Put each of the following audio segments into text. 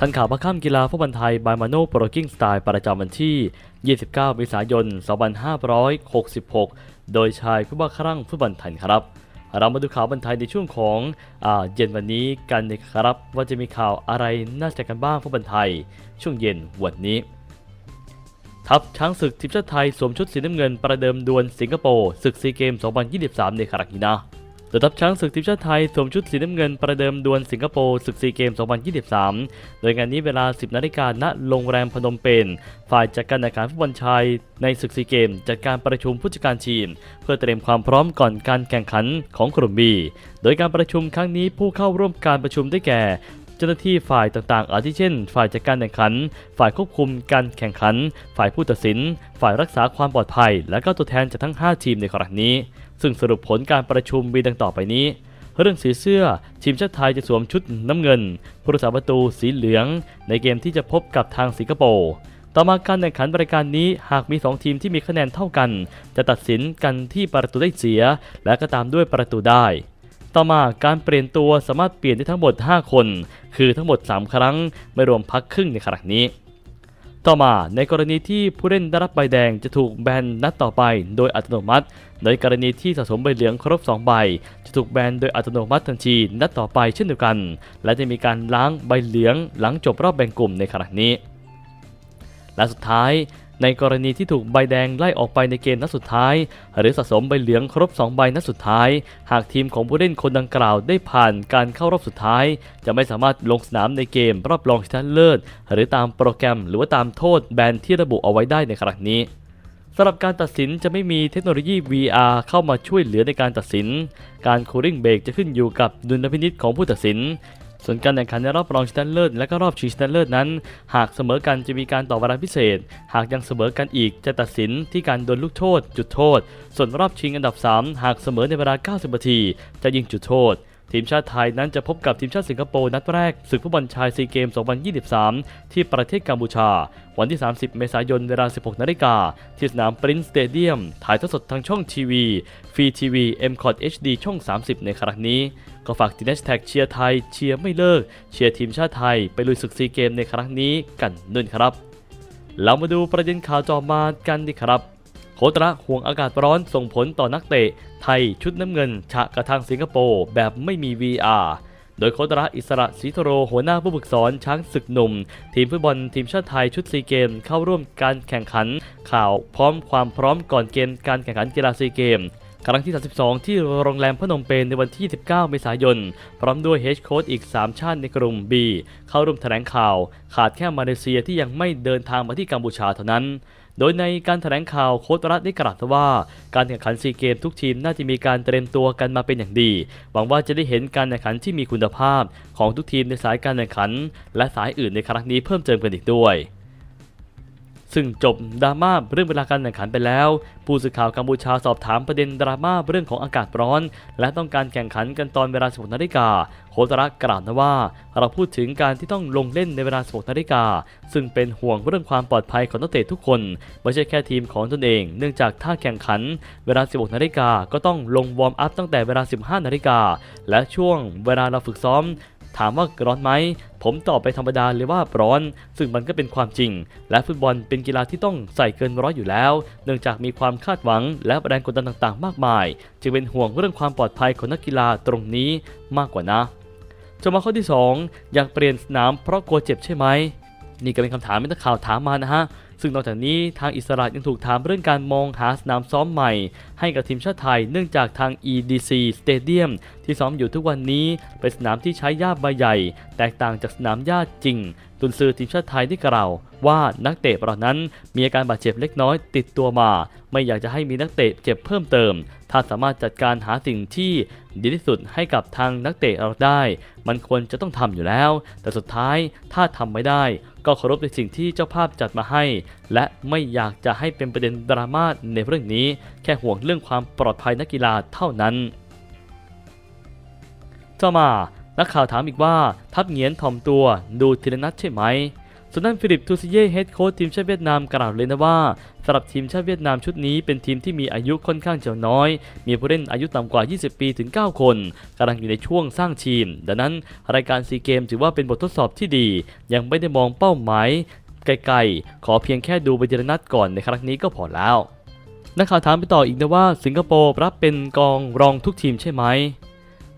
ทันข่าวพักค่ำกีฬาฟุตบอลไทยบายมาโนโปรกิ้งสไตล์ประจำวันที่ 29 เมษายน 2566 โดยชายผู้บ้าครั่งฟุตบอลไทยครับ เรามาดูข่าวบันไทยในช่วงของอเย็นวันนี้กันนะครับ ว่าจะมีข่าวอะไรน่าจะกันบ้างฟุตบอลไทย ช่วงเย็นวันนี้ ทัพช้างศึกทีมชาติไทยสวมชุดสีน้ำเงินประเดิมดวลสิงคโปร์ศึกซีเกม 2023 ในคารากินา โดยทัพช้างศึกทีมชาติไทยสวมชุดสีน้ำเงินประเดิมดวลสิงคโปร์ศึกซีเกม 2023 โดยงานนี้เวลา 10 นาฬิกาณโรงแรมพนมเปญฝ่ายจัดการแข่งขันฟุตบอลชายในศึกซีเกม จัดการประชุมผู้จัดการทีม เพื่อเตรียมความพร้อมก่อนการแข่งขันของกลุ่มบีโดยการประชุมครั้งนี้ผู้เข้าร่วมการประชุมได้แก่ เจ้าหน้าที่ฝ่ายต่างๆ อาทิเช่น ฝ่ายจัดการแข่งขัน ฝ่ายควบคุมการแข่งขัน ฝ่ายผู้ตัดสิน ฝ่ายรักษาความปลอดภัย และก็ตัวแทนจากทั้ง 5 ทีมในครั้งนี้ ซึ่งสรุปผลการประชุมมีดังต่อไปนี้เรื่องสีเสื้อ ทีมชาติไทยจะสวมชุดน้ำเงินผู้รักษาประตูสีเหลือง ในเกมที่จะพบกับทางสิงคโปร์ต่อมาการแข่งขันรายการนี้หากมี 2 ทีมที่มีคะแนนเท่ากัน จะตัดสินกันที่ประตูได้เสีย และก็ตามด้วยประตูได้ ต่อมาการเปลี่ยนตัวสามารถเปลี่ยนได้ทั้งหมด 5 คน คือทั้งหมด 3 ครั้ง ไม่รวมพักครึ่งในครั้งนี้ ต่อมาในกรณีที่ผู้เล่นได้รับใบแดงจะถูกแบนนัดต่อไปโดยอัตโนมัติ ในกรณีที่สะสมใบเหลืองครบ 2 ใบ จะถูกแบนโดยอัตโนมัติทันทีนัดต่อไปเช่นเดียวกัน และจะมีการล้างใบเหลืองหลังจบรอบแบ่งกลุ่มในครั้งนี้ และสุดท้าย ในกรณีที่ถูกใบแดงไล่ออกไปในเกมนัดสุดท้าย หรือสะสมใบเหลืองครบ 2 ใบนัดสุดท้าย หากทีมของผู้เล่นคนดังกล่าวได้ผ่านการเข้ารอบสุดท้าย จะไม่สามารถลงสนามในเกมรอบรองชนะเลิศ หรือตามโปรแกรมหรือว่าตามโทษแบนที่ระบุเอาไว้ได้ในครั้งนี้สำหรับการตัดสินจะไม่มีเทคโนโลยี VR เข้ามาช่วยเหลือในการตัดสิน การคูลิ่งเบรกจะขึ้นอยู่กับดุลพินิจของผู้ตัดสิน ส่วนการแข่งขันในรอบรองชนะเลิศและก็รอบชิงชนะเลิศนั้น หากเสมอกันจะมีการต่อเวลาพิเศษ หากยังเสมอกันอีกจะตัดสินที่การโดนลูกโทษ จุดโทษ ส่วนรอบชิงอันดับ 3 หากเสมอในเวลา 90นาที จะยิงจุดโทษทีมชาติไทยนั้นจะพบกับทีมชาติสิงคโปร์นัดแรกศึกฟุตบอลชายซีเกม 2023 ที่ประเทศกัมพูชา วันที่ 30 เมษายนเวลา 16 นาฬิกา ที่สนามปรินซ์สเตเดียม ถ่ายทอดสดทางช่องทีวี ฟรีทีวี m c o t HD ช่อง 30 ในครั้งนี้ ก็ฝากติดแฮชแท็กเชียร์ไทยเชียร์ไม่เลิกเชียร์ทีมชาติไทยไปลุยศึกซีเกมในครั้งนี้กันด้วยครับ เรามาดูประเด็นข่าวจอมากันดีครับ โคตระห่วงอากาศร้อนส่งผลต่อนักเตะ ไทยชุดน้ำเงินฉะกระทางสิงคโปร์แบบไม่มี VR โดยโคตระอิสระศรีโทโรหัวหน้าผู้ฝึกสอนช้างศึกหนุ่ม ทีมฟุตบอลทีมชาติไทยชุดซีเกมเข้าร่วมการแข่งขัน ข่าวพร้อมความพร้อมก่อนเกมการแข่งขันกีฬาซีเกม ครั้งที่ 32 ที่โรงแรมพนมเปญในวันที่ 19 เมษายน พร้อมด้วยเฮดโค้ชอีก 3 ชาติในกลุ่ม B เข้าร่วมแถลงข่าว ขาดแค่มาเลเซียที่ยังไม่เดินทางมาที่กัมพูชาเท่านั้นโดยในการแถลงข่าวโค้ชรัฐได้กล่าวว่าการแข่งขันซีเกมทุกทีมน่าจะมีการเตรียมตัวกันมาเป็นอย่างดี หวังว่าจะได้เห็นการแข่งขันที่มีคุณภาพของทุกทีมในสายการแข่งขัน และสายอื่นในครั้งนี้เพิ่มเติมกันอีกด้วย ซึ่งจบดราม่าเรื่องเวลาการแข่งขันไปแล้ว ผู้สื่อข่าวกัมพูชาสอบถามประเด็นดราม่าเรื่องของอากาศร้อน และต้องการแข่งขันกันตอนเวลา 16นาฬิกาโคตระกล่าวนะว่า เราพูดถึงการที่ต้องลงเล่นในเวลา 16นาฬิกาซึ่งเป็นห่วงเรื่องความปลอดภัยของนักเตะทุกคน ไม่ใช่แค่ทีมของตนเอง เนื่องจากถ้าแข่งขัน เวลา 16นาฬิกาก็ต้องลงวอร์มอัพตั้งแต่เวลา 15นาฬิกาและช่วงเวลาเราฝึกซ้อม ถามว่าร้อนไหม ผมตอบไปธรรมดาเลยว่าร้อน ซึ่งมันก็เป็นความจริง และฟุตบอลเป็นกีฬาที่ต้องใส่เกินร้อยอยู่แล้ว เนื่องจากมีความคาดหวังและแรงกดดันต่างๆ มากมาย จึงเป็นห่วงเรื่องความปลอดภัยของนักกีฬาตรงนี้มากกว่านะจนมาข้อที่ 2 อยากเปลี่ยนสนามเพราะกลัวเจ็บใช่ไหมนี่ก็เป็นคำถามที่นักข่าวถามมานะฮะ ซึ่งนอกจากนี้ทางอิสระยังถูกถามเรื่องการมองหาสนามซ้อมใหม่ ให้กับทีมชาติไทยเนื่องจากทาง EDC Stadium ที่ซ้อมอยู่ทุกวันนี้ เป็นสนามที่ใช้หญ้าใบใหญ่ แตกต่างจากสนามหญ้าจริงตุนซือทีมชาติไทยได้กล่าวว่านักเตะเหล่านั้นมีอาการบาดเจ็บเล็กน้อยติดตัวมา ไม่อยากจะให้มีนักเตะเจ็บเพิ่มเติม ถ้าสามารถจัดการหาสิ่งที่ดีที่สุดให้กับทางนักเตะเราได้ มันควรจะต้องทำอยู่แล้ว แต่สุดท้ายถ้าทำไม่ได้ ก็เคารพในสิ่งที่เจ้าภาพจัดมาให้ และไม่อยากจะให้เป็นประเด็นดราม่าในเรื่องนี้ แค่ห่วงเรื่องความปลอดภัยนักกีฬาเท่านั้นต่อมา นักข่าวถามอีกว่าทัพเหงียนถ่อมตัวดูทีละนัดใช่ไหมส่วนด้านฟิลิปทูซิเย่เฮดโค้ชทีมชาติเวียดนามกล่าวเลยนะว่าสำหรับทีมชาติเวียดนามชุดนี้เป็นทีมที่มีอายุค่อนข้างจะน้อย มีผู้เล่นอายุต่ำกว่า 20 ปีถึง 9 คนกำลังอยู่ในช่วงสร้างทีม ดังนั้นรายการซีเกมถือว่าเป็นบททดสอบที่ดี ยังไม่ได้มองเป้าหมายไกลๆ ขอเพียงแค่ดูบรรนัดก่อนในครั้งนี้ก็พอแล้วนักข่าวถามไปต่ออีกนะว่าสิงคโปร์รับเป็นกองรองทุกทีมใช่ไหม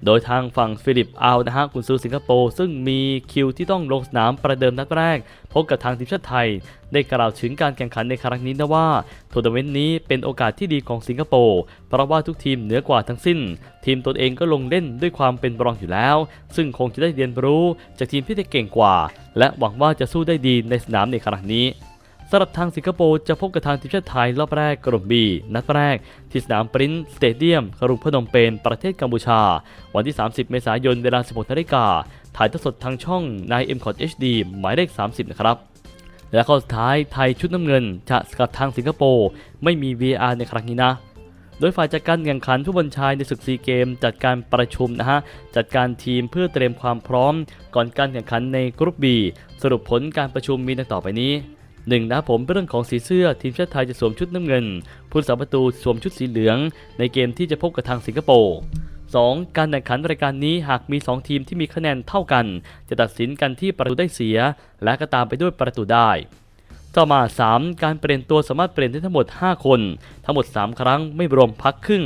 โดยทางฝั่งฟิลิปอัลนะฮะกุนซือสิงคโปร์ซึ่งมีคิวที่ต้องลงสนามประเดิมนัดแรก พบกับทางทีมชาติไทย ได้กล่าวถึงการแข่งขันในครั้งนี้นะว่าทัวร์นาเมนต์นี้เป็นโอกาสที่ดีของสิงคโปร์เพราะว่าทุกทีมเหนือกว่าทั้งสิ้น ทีมตนเองก็ลงเล่นด้วยความเป็นรองอยู่แล้ว ซึ่งคงจะได้เรียนรู้จากทีมที่ได้เก่งกว่า และหวังว่าจะสู้ได้ดีในสนามในครั้งนี้ สำหรับทางสิงคโปร์จะพบกับทางทีมชาติไทยรอบแรกกลุ่ม B นัดแรก ที่สนามปรินสเตเดียมกรุงพนมเปญประเทศกัมพูชา วันที่ 30 เมษายนเวลา 16นาฬิกาถ่ายทอดสดทางช่องใน m c o t HD หมายเลข 30 นะครับและข้อสุดท้ายไทยชุดน้ำเงินจะสกัดทางสิงคโปร์ไม่มี VR ในครั้งนี้นะ โดยฝ่ายจัดการแข่งขันผู้บอลชายในศึกซีเกม จัดการประชุมนะฮะ จัดการทีมเพื่อเตรียมความพร้อม ก่อนการแข่งขันในกรุ๊ป B สรุปผลการประชุมมีดังต่อไปนี้ หนึ่งนะผมเเรื่องของสีเสื้อทีมชาติไทยจะสวมชุดน้ำเงินผู้สาประตูสวมชุดสีเหลือง ในเกมที่จะพบกับทางสิงคโปร์ 2. การแข่งขันรายการนี้หากมี 2 ทีมที่มีคะแนนเท่ากัน จะตัดสินกันที่ประตูได้เสีย และก็ตามไปด้วยประตูได้ ต่อมา 3. การเปลี่ยนตัวสามารถเปลี่ยนได้ทั้งหมด 5 คน ทั้งหมด 3 ครั้งไม่รวมพักครึ่ง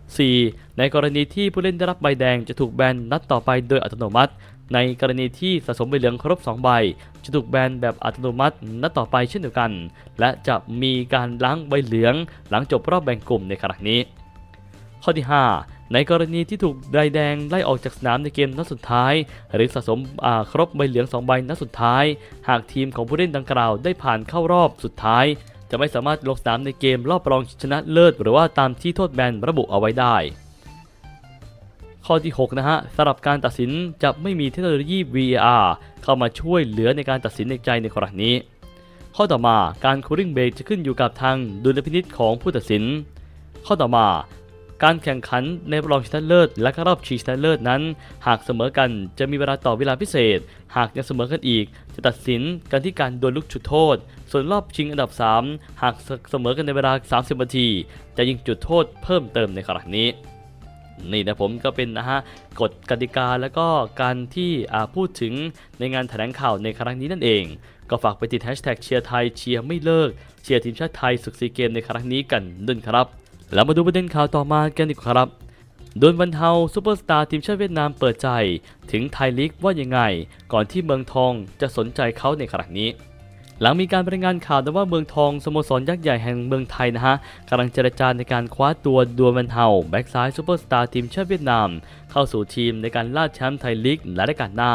4. ในกรณีที่ผู้เล่นได้รับใบแดงจะถูกแบนนัดต่อไปโดยอัตโนมัติ ในกรณีที่สะสมใบเหลืองครบ 2 ใบ จะถูกแบนแบบอัตโนมัตินัดต่อไปเช่นเดียวกัน และจะมีการล้างใบเหลือง หลังจบรอบแบ่งกลุ่มในครั้งนี้ ข้อที่ 5ในกรณีที่ถูกใบแดงไล่ออกจากสนามในเกมนัดสุดท้าย หรือสะสมครบใบเหลือง 2 ใบนัดสุดท้าย หากทีมของผู้เล่นดังกล่าวได้ผ่านเข้ารอบสุดท้าย จะไม่สามารถลงสนามในเกมรอบรองชนะเลิศ หรือว่าตามที่โทษแบนระบุเอาไว้ได้ ข้อที่ 6 นะฮะสำหรับการตัดสินจะไม่มีเทคโนโลยี VAR เข้ามาช่วยเหลือในการตัดสินในใจในกรณีนี้ ข้อต่อมาการคูลิ่งเบรกจะขึ้นอยู่กับทางดุลพินิษของผู้ตัดสิน ข้อต่อมา การแข่งขันในรองชนะเลิศและรอบชิงชนะเลิศนั้น หากเสมอกันจะมีเวลาต่อเวลาพิเศษ หากยังเสมอกันอีก จะตัดสินกันที่การดวลลูกจุดโทษ ส่วนรอบชิงอันดับ 3 หากเสมอกันในเวลา 30นาที จะยิงจุดโทษเพิ่มเติมในครั้งนี้ นี่นะผมก็เป็นนะฮะกฎกติกาแล้วก็การที่พูดถึงในงานแถลงข่าวในครั้งนี้นั่นเอง ก็ฝากไปติดแฮชแท็กเชียร์ไทยเชียร์ไม่เลิกเชียร์ทีมชาติไทยศึกซีเกมในครั้งนี้กันด้วยครับแล้วมาดูประเด็นข่าวต่อมากันดีกว่าครับโดนวันเฮาซูเปอร์สตาร์ทีมชาติเวียดนามเปิดใจ ถึงไทยลีกว่ายังไง ก่อนที่เมืองทองจะสนใจเขาในครั้งนี้ หลังมีการรายงานข่าวแต่ว่าเมืองทองสโมสรยักษ์ใหญ่แห่งเมืองไทยนะฮะกำลังเจรจาในการคว้าตัวดวนวันเฮาแบ็กซ้ายซูเปอร์สตาร์ทีมชาติเวียดนาม เข้าสู่ทีมในการล่าแชมป์ไทยลีกและรายการหน้า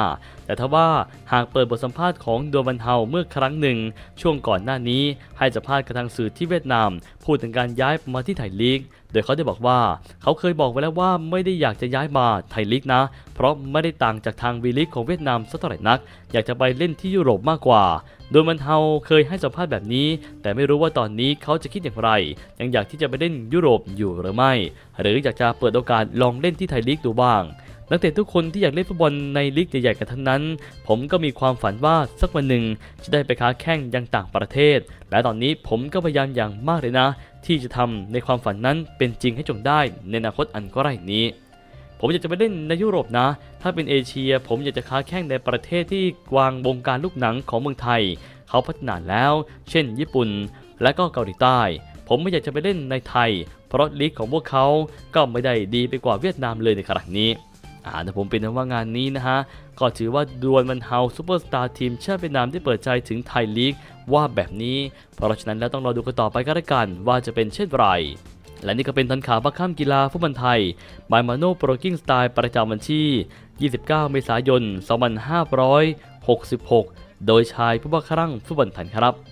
แต่ทว่าหากเปิดบทสัมภาษณ์ของดวนวันเฮาเมื่อครั้งหนึ่ง ช่วงก่อนหน้านี้ให้สัมภาษณ์กับทางสื่อที่เวียดนาม พูดถึงการย้ายมาที่ไทยลีก โดยเขาได้บอกว่า เขาเคยบอกไว้แล้วว่าไม่ได้อยากจะย้ายมาไทยลีกนะ เพราะไม่ได้ต่างจากทางวีลีกของเวียดนามสักเท่าไหร่นัก อยากจะไปเล่นที่ยุโรปมากกว่า โดยมันเฮาเคยให้สัมภาษณ์แบบนี้ แต่ไม่รู้ว่าตอนนี้เขาจะคิดอย่างไร ยังอยากที่จะไปเล่นยุโรปอยู่หรือไม่ หรืออยากจะเปิดโอกาสลองเล่นที่ไทยลีกดูบ้าง นักเตะทุกคนที่อยากเล่นฟุตบอลในลีกใหญ่ๆกันทั้งนั้น ผมก็มีความฝันว่าสักวันหนึ่งจะได้ไปค้าแข่งยังต่างประเทศ และตอนนี้ผมก็พยายามอย่างมากเลยนะ ที่จะทำในความฝันนั้นเป็นจริงให้จงได้ในอนาคตอันใกล้นี้ ผมอยากจะไปเล่นในยุโรปนะ ถ้าเป็นเอเชีย ผมอยากจะค้าแข่งในประเทศที่วางวงการลูกหนังของเมืองไทย เขาพัฒนาแล้ว เช่น ญี่ปุ่น และก็เกาหลีใต้ผมไม่อยากจะไปเล่นในไทย เพราะลีกของพวกเขาก็ไม่ได้ดีไปกว่าเวียดนามเลยในขณะนี้ อ่าแต่ผมเป็นว่างานนี้นะฮะ ก็ถือว่าดวลมันเฮาซูเปอร์สตาร์ทีมชาติเวียดนามได้เปิดใจถึงไทยลีกว่าแบบนี้ เพราะฉะนั้นแล้วต้องรอดูกันต่อไปก็แล้วกันว่าจะเป็นเช่นไรและนี่ก็เป็นทันข่าวบัคข้ามกีฬาฟุตบอลไทยบายมาโนโปรกิ้งสไตล์ประจำวันที่ 29 เมษายน 2566 โดยชายผู้บังคับฟุตบอลไทยครับ